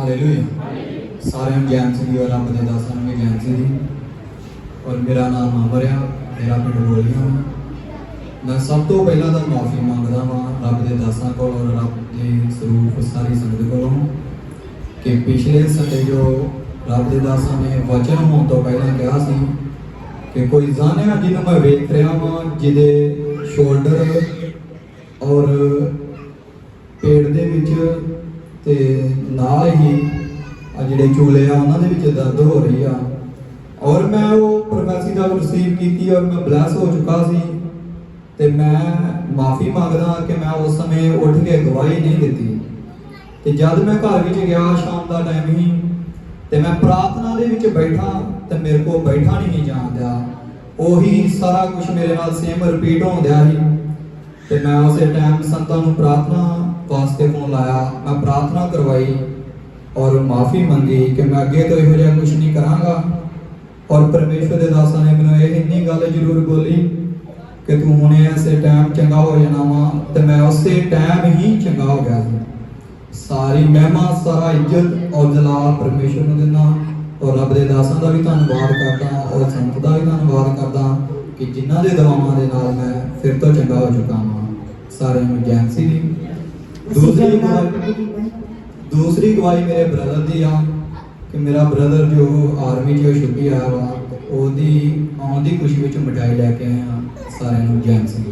Hallelujah ਸਾਰਿਆਂ ਨੂੰ ਗਿਆਨ ਸੀ ਔਰ ਰੱਬ ਦੇ ਦਾਸਾਂ ਨੂੰ ਵੀ ਗਿਆਨ ਸੀ ਔਰ ਮੇਰਾ ਨਾਮ ਅਮਰ ਆ, ਮੇਰਾ ਪਿੰਡ ਬੋਲੀਆਂ ਮੈਂ ਸਭ ਤੋਂ ਪਹਿਲਾਂ ਤਾਂ ਮਾਫੀ ਮੰਗਦਾ ਵਾਂ ਰੱਬ ਦੇ ਦਾਸਾਂ ਕੋਲ ਔਰ ਰੱਬ ਦੇ ਸਰੂਪ ਸਾਰੀ ਸੰਗਤ ਕੋਲੋਂ ਕਿ ਪਿਛਲੇ ਸੰਡੇ ਜੋ ਰੱਬ ਦੇ ਦਾਸਾਂ ਨੇ ਵਚਨ ਹੋਣ ਤੋਂ ਪਹਿਲਾਂ ਕਿਹਾ ਸੀ ਕਿ ਕੋਈ ਜਾਣਿਆ ਜਿਹਨੂੰ ਮੈਂ ਵੇਖ ਰਿਹਾ ਵਾਂ, ਜਿਹਦੇ ਸ਼ੋਲਡਰ ਔਰ ਪੇਟ ਦੇ ਵਿੱਚ ਤੇ ਨਾਲ ਹੀ ਆ ਜਿਹੜੇ ਚੂਲੇ ਆ, ਉਹਨਾਂ ਦੇ ਵਿੱਚ ਦਰਦ ਹੋ ਰਹੀ ਆ। ਔਰ ਮੈਂ ਉਹ ਪ੍ਰੋਫੈਸੀ ਦਾ ਰਿਸੀਵ ਕੀਤੀ ਔਰ ਮੈਂ ਬਲੈਸ ਹੋ ਚੁੱਕਾ ਸੀ। ਤੇ ਮੈਂ ਮਾਫੀ ਮੰਗਦਾ ਕਿ ਮੈਂ ਉਸ ਸਮੇਂ ਉੱਠ ਕੇ ਗਵਾਹੀ ਨਹੀਂ ਦਿੱਤੀ। ਤੇ ਜਦ ਮੈਂ ਘਰ ਵਿੱਚ ਗਿਆ ਸ਼ਾਮ ਦਾ ਟਾਈਮ ਹੀ, ਤੇ ਮੈਂ ਪ੍ਰਾਰਥਨਾ ਦੇ ਵਿੱਚ ਬੈਠਾ, ਤੇ ਮੇਰੇ ਕੋਲ ਬੈਠਾ ਨਹੀਂ ਜਾਂਦਿਆ ਉਹੀ ਸਾਰਾ ਕੁਝ ਮੇਰੇ ਨਾਲ ਸੇਮ ਰਿਪੀਟ ਹੁੰਦਿਆ ਸੀ। ਤੇ ਮੈਂ ਉਸੇ ਟਾਈਮ ਸੰਤਾਂ ਨੂੰ ਪ੍ਰਾਰਥਨਾ ਵਾਸਤੇ ਫੋਨ ਲਾਇਆ, ਮੈਂ ਪ੍ਰਾਰਥਨਾ ਕਰਵਾਈ ਔਰ ਮਾਫੀ ਮੰਗੀ ਕਿ ਮੈਂ ਅੱਗੇ ਤੋਂ ਇਹੋ ਜਿਹਾ ਕੁਝ ਨਹੀਂ ਕਰਾਂਗਾ। ਔਰ ਪਰਮੇਸ਼ਵਰ ਦੇ ਦਾਸਾਂ ਨੇ ਮੈਨੂੰ ਇਹ ਇੰਨੀ ਗੱਲ ਜ਼ਰੂਰ ਬੋਲੀ ਕਿ ਤੂੰ ਹੁਣੇ ਐਸੇ ਟਾਈਮ ਚੰਗਾ ਹੋ ਜਾਣਾ ਵਾ ਤੇ ਮੈਂ ਉਸੇ ਟਾਈਮ ਹੀ ਚੰਗਾ ਹੋ ਗਿਆ ਸੀ। ਸਾਰੀ ਮਹਿਮਾ, ਸਾਰਾ ਇੱਜ਼ਤ ਔਰ ਜਲਾਲ ਪਰਮੇਸ਼ਵਰ ਨੂੰ ਦਿੰਦਾ ਔਰ ਰੱਬ ਦੇ ਦਾਸਾਂ ਦਾ ਵੀ ਧੰਨਵਾਦ ਕਰਦਾ ਔਰ ਸੰਤ ਦਾ ਵੀ ਧੰਨਵਾਦ ਕਰਦਾ ਕਿ ਜਿਨ੍ਹਾਂ ਦੇ ਦਵਾਵਾਂ ਦੇ ਨਾਲ ਮੈਂ ਫਿਰ ਤੋਂ ਚੰਗਾ ਹੋ ਚੁੱਕਾ ਹਾਂ ਸਾਰਿਆਂ ਨੂੰ ਜੈਨ ਦੀ ਦੂਸਰੀ ਗਵਾਹੀ ਦੂਸਰੀ ਗਵਾਹੀ ਮੇਰੇ ਬ੍ਰਦਰ ਦੀ ਆ, ਕਿ ਮੇਰਾ ਬ੍ਰਦਰ ਜੋ ਆਰਮੀ 'ਚ ਛੁੱਟੀ ਆਇਆ ਵਾ, ਉਹਦੀ ਆਉਣ ਦੀ ਖੁਸ਼ੀ ਵਿੱਚ ਮਠਾਈ ਲੈ ਕੇ ਆਇਆ ਸਾਰਿਆਂ ਨੂੰ, ਜੈਨ ਸੀ